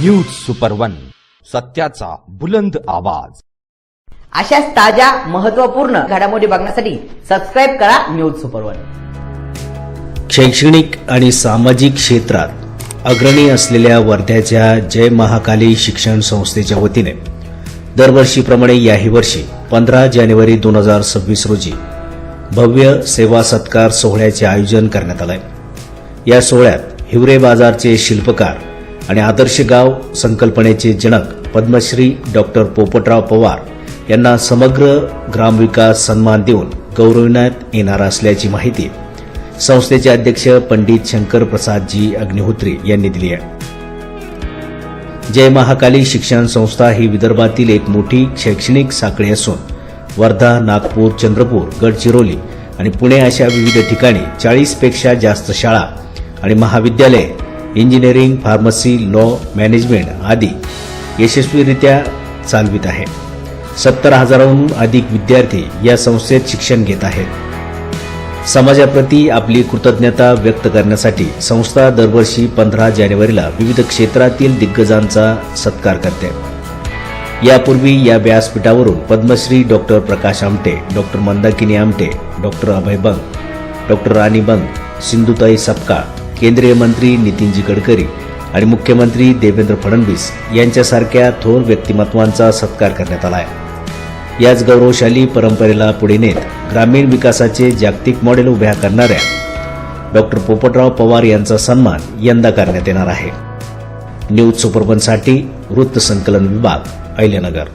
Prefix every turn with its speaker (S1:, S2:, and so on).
S1: News super one सत्याचा बुलंद आवाज.
S2: अशाच ताज्या महत्त्वपूर्ण घडामोडी बघण्यासाठी सबस्क्राईब करा न्यूज सुपर वन
S3: शैक्षणिक आणि सामाजिक क्षेत्रात अग्रणी असलेल्या वर्ध्याच्या जय महाकाली शिक्षण संस्थेच्या वतीने दरवर्षीप्रमाणे याही वर्षी पंधरा जानेवारी दोन हजार सव्वीस रोजी भव्य सेवा सत्कार सोहळ्याचे आयोजन करण्यात आलंय. या सोहळ्यात हिवरे बाजारचे शिल्पकार आणि आदर्श गाव संकल्पनेचे जनक पद्मश्री डॉक्टर पोपटराव पवार यांना समग्र ग्रामविकास सन्मान देऊन गौरविण्यात येणार असल्याची माहिती संस्थेचे अध्यक्ष पंडित शंकर प्रसादजी अग्निहोत्री यांनी दिली आहे. जय महाकाली शिक्षण संस्था ही विदर्भातील एक मोठी शैक्षणिक साखळी असून वर्धा नागपूर चंद्रपूर गडचिरोली आणि पुणे अशा विविध ठिकाणी चाळीसपेक्षा जास्त शाळा आणि महाविद्यालये इंजिनिअरिंग फार्मसी लॉ मॅनेजमेंट आदी यशस्वीरित्या चालवित आहे सत्तर हजाराहून अधिक विद्यार्थी या संस्थेत शिक्षण घेत आहेत. समाजाप्रती आपली कृतज्ञता व्यक्त करण्यासाठी संस्था दरवर्षी पंधरा जानेवारीला विविध क्षेत्रातील दिग्गजांचा सत्कार करते. यापूर्वी या व्यासपीठावरून Padmashri doctor Prakash Amte doctor Mandakini Amte doctor Abhay Bang doctor Rani Bang Sindhutai Sapkal केंद्रीय मंत्री नितीनजी गडकरी आणि मुख्यमंत्री देवेंद्र फडणवीस यांच्यासारख्या थोर व्यक्तिमत्वांचा सत्कार करण्यात आला आहे याच गौरवशाली परंपरेला पुढे नेत ग्रामीण विकासाचे जागतिक मॉडेल उभ्या करणाऱ्या डॉक्टर पोपटराव पवार यांचा सन्मान यंदा करण्यात येणार आहे. न्यूज सुपरबनसाठी वृत्त संकलन विभाग अहिल्यानगर.